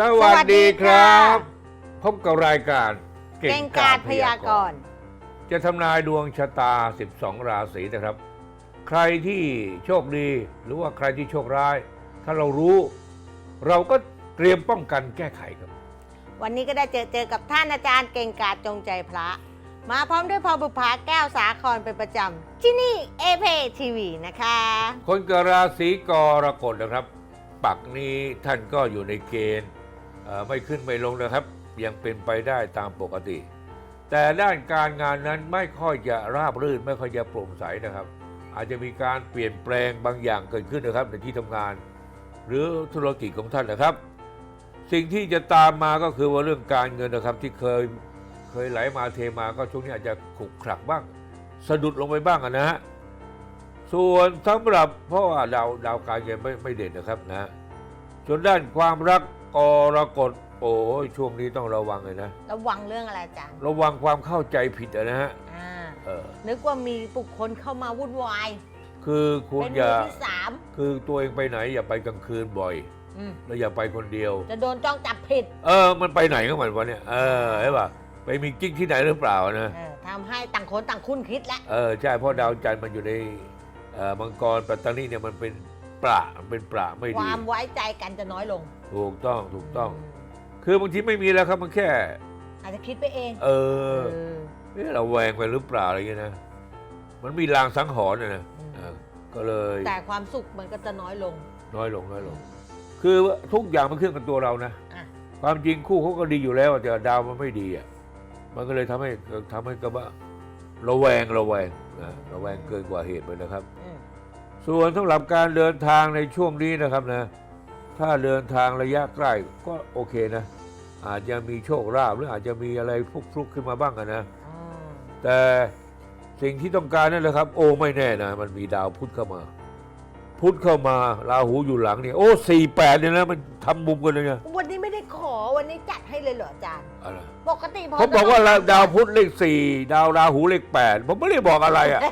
สวัสดีครับ พบกับรายการเก่งกาจพยากรณ์จะทำนายดวงชะตา 12 ราศีนะครับ ใครที่โชคดีหรือว่าใครที่โชคร้าย ถ้าเรารู้ เราก็เตรียมป้องกันแก้ไขครับ วันนี้ก็ได้เจอเจอกับท่านอาจารย์เก่งกาจจงใจพระ มาพร้อมด้วยพอบุภาแก้วสาครเป็นประจำที่นี่เอเพทีวีนะคะ คนเกิดราศีกรกฎนะครับ ปักนี้ท่านก็อยู่ในเกณฑ์เอ่อ ไม่ขึ้นไม่ลงนะครับยังเป็นไปได้ตามปกติ แต่ด้านการงานนั้นไม่ค่อยจะราบรื่นไม่ค่อยจะโปร่งใสนะครับ อาจจะมีการเปลี่ยนแปลงบางอย่างเกิดขึ้นนะครับในที่ทำงาน หรือธุรกิจของท่านนะครับ สิ่งที่จะตามมาก็คือว่าเรื่องการเงินนะครับที่เคยเคยไหลมาเทมาก็ช่วงนี้อาจจะขลุกขลักบ้าง สะดุดลงไปบ้างนะฮะส่วนสำหรับเพราะว่าดาวดาวการเงินไม่ไม่เด่นนะครับนะส่วนด้านความรัก กรกฎโอ้ยช่วงนี้ต้องระวังเลยนะ ระวังเรื่องอะไรอาจารย์ระวังความเข้าใจผิดอะนะฮะอ่าเออนึกว่ามีบุคคลเข้ามาวุ่นวาย คือคุณเป็นอมืย่าอที่สามคือตัวเองไปไหน อย่าไปกลางคืนบ่อย อืมแล้วอย่าไปคนเดียว จะโดนจ้องจับผิดเออ มันไปไหนก็เหมือนวันเนี้ยเออใช่ป่ะไปมีกิ๊กที่ไหนหรือเปล่านะ เออทำให้ต่างคนต่างคุ้นคิดแล้วเออใช่เพราะดาวจันทร์มันอยู่ในเอ่อมังกรปัตตานีเนี่ยมันเป็นประมันเป็นประไม่คดี วามไว้ใจกันจะน้อยลง ถูกต้องถูกต้องมคือบางทีไม่มีแล้วครับมันแค่ อาจจะคิดไปเอง เออเออ เอ๊ะเราแวงไปหรือเปล่าอะไรเงี้ยนะมันมีลางสังหรณ์นะนะอืม เออก็เลยแต่ความสุขมันก็จะน้อยลงน้อยลงน้อยลง คือทุกอย่างมันขึ้นกับตัวเรานะ อะความจริงคู่เขาก็ดีอยู่แล้ว แต่ดาวมันไม่ดีอะ มันก็เลยทำให้ทำให้กระบะระแวงระแวงนะระแวงเกินกว่าเหตุไปนะครับ อืมส่วนสำหรับการเดินทางในช่วงนี้นะครับนะ ถ้าเดินทางระยะใกล้ก็โอเคนะ อาจจะมีโชคลาภหรืออาจจะมีอะไรฟลุกๆขึ้นมาบ้างอะนะอ่าแต่สิ่งที่ต้องการนั่นแหละครับ โอ้ไม่แน่นะ มันมีดาวพุธเข้ามา พุธเข้ามาราหูอยู่หลังเนี่ยโอ้สี่แปดเนี่ยนะมันทำมุมกันเลยเนี่ยวันนี้ไม่ได้ขอวันนี้จัดให้เลยเหรออาจารย์อะไรปกติพอเขาบอกว่าดาวพุธเลขสี่ดาวราหูเลขแปดผมไม่ได้บอกอะไรอะ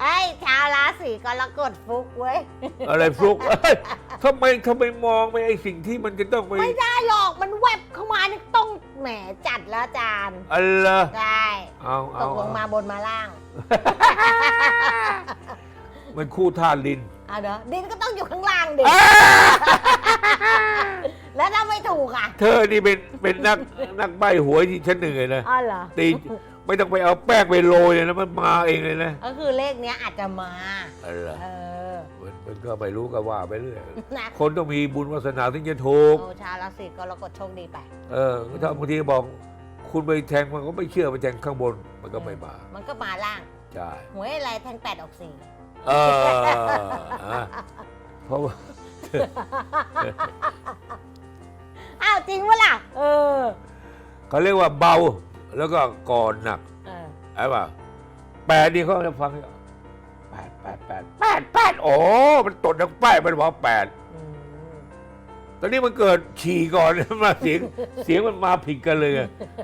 เออไอ้ชาวราศีกรกฎฟุกเว้ย อะไรฟลุกเอ้ยทำไมทำไมมองไปไอ้สิ่งที่มันจะต้องไปไม่ได้หรอกมันแวบเข้ามานี่ต้องแหมจัดแล้วอาจารย์อะไรใช่เอาตเอากลงมาบนมาล่างมันคู่ธาตุดินเอาเด้อดินก็ต้องอยู่ข้างล่างดิแล้วถ้าไม่ถูกอะ เธอนี่เป็นเป็นนักนักใบหวยที่ชั้นหนึ่งเลยนะ อ๋อเหรอตี ไม่ต้องไปเอาแป้งไปโรยเลยนะมันมาเองเลยนะก็คือเลขเนี้ยอาจจะมาอะไรเออมันมันก็ไม่รู้ก็ว่าไปเรื่อยนะคนต้องมีบุญวาสนาถึงจะถูกโอ้ชาวราศีกรกฎโชคดีไป เออถ้าบางทีบอก คุณไปแทงมันก็ไม่เชื่อไปแทงข้างบนมันก็ไม่มามันก็มาล่างใช่หวยอะไรแทงแปดออกสี่เอออะเพราะว่าอ้าวจริงวะล่ะเออเขาเรียกว่าเบา แล้วก็ก่อนหนักเออไอ้ป่ะแปดนี่เขาจะฟังเนี่ยแปดแปดแปดแปดแปดโอ้มันตดดังป้ายมันบอกแปดอืมตอนนี้มันเกิดฉี่ก่อน มาเสียงเสียงมันมาผิดกันเลยไง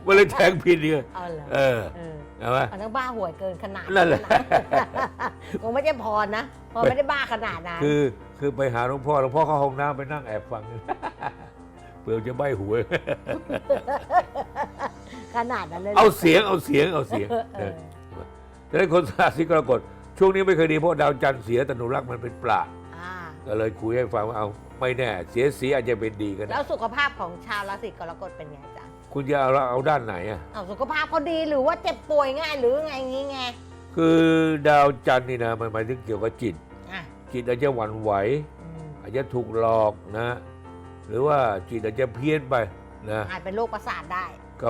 มันเลยแทงผิดเนี่ยเอาเหรอเออเออใช่ไหม อันนั้นบ้าหวยเกินขนาดนั่นแหละ คงไม่ใช่พรนะพรไม่ได้บ้าขนาดนั้นคือคือไปหาหลวงพ่อหลวงพ่อเข้าห้องน้ำไปนั่งแอบฟัง เปลือจะใบหวย ขนาดนั้นเลยหรเอาเสียงเอาเสียงเอาเสียงเออจะได้คนราศีกรกฎช่วงนี้ไม่เคยดีเพราะดาวจันทร์เสียแต่หนูรักมันเป็นปลาอ่าก็เลยคุยให้ฟังว่าเอาไม่แน่ เสียเสียอาจจะเป็นดีก็ได้แล้วสุขภาพของชาวราศีกรกฎเป็นไงจ๊ะคุณจะเอาเอาด้านไหนอะ เอาสุขภาพเขาดีหรือว่าเจ็บป่วยง่ายหรือไงงี้ไงคือดาวจันทร์นี่นะมันหมายถึงเกี่ยวกับจิต อะจิตอาจจะหวั่นไหว อืมอาจจะถูกหลอกนะ หรือว่าจิตอาจจะเพี้ยนไปนะ อาจเป็นโรคประสาทได้ ก็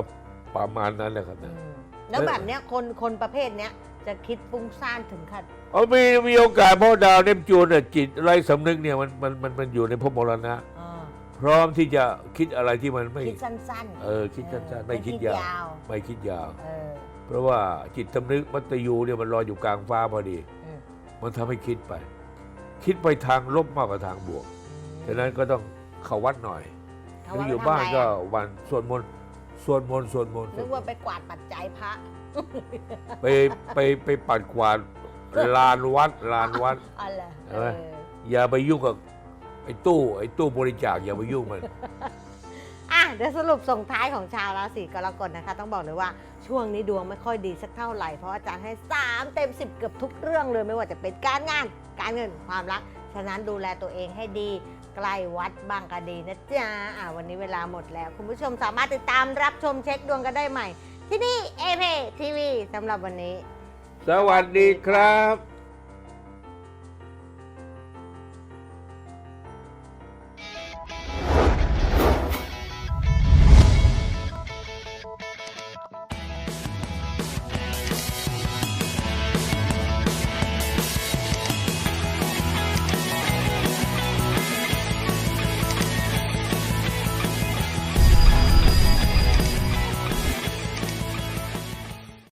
ประมาณนั้นแหละครับอืนะมแล้วแบบเนี้ยคนคนประเภทเนี้ยจะคิดฟุ้งซ่านถึงขั้นเอามีมีโอกาสเพราะดาวเนปจูนเนี่ยจิตไร้สำนึกเนี่ยมันมันมันมันอยู่ในภพมรณะ อ่าพร้อมที่จะคิดอะไรที่มันไม่คิดสั้นๆ เออคิดสั้นๆไม่ไม่คิดยาว ไม่คิดยาว เออเพราะว่าจิตสำนึกมัตตยูเนี่ยมันลอยอยู่กลางฟ้าพอดี อืมมันทำให้คิดไป คิดไปทางลบมากกว่าทางบวกฉะนั้นก็ต้องเข้าวัดหน่อยเขาหรือว่าอยู่ไปทำบ้านอะไรก็อะวันสวดมนต์ สวดมนต์สวดมนต์นึกว่าไปกวาดปัจจัยพระ ไปไปไปปัดกวาดลานวัดลานวัดอะไรเห็นไหมเอออย่าไปยุ่งกับไอ้ตู้ไอ้ตู้บริจาคอย่าไปยุ่งมันอะเดี๋ยวสรุปส่งท้ายของชาวราศีกรกฎนะคะ ต้องบอกเลยว่าช่วงนี้ดวงไม่ค่อยดีสักเท่าไหร่ เพราะอาจารย์ให้ 3 เต็ม 10 เกือบทุกเรื่องเลยไม่ว่าจะเป็นการงาน การเงินความรัก ฉะนั้นดูแลตัวเองให้ดี ใกล้วัดบ้างก็ดีนะจ๊ะอ่าวันนี้เวลาหมดแล้ว คุณผู้ชมสามารถติดตามรับชมเช็คดวงกันได้ใหม่ ที่นี่เอเพทีวีสำหรับวันนี้ สวัสดีครับ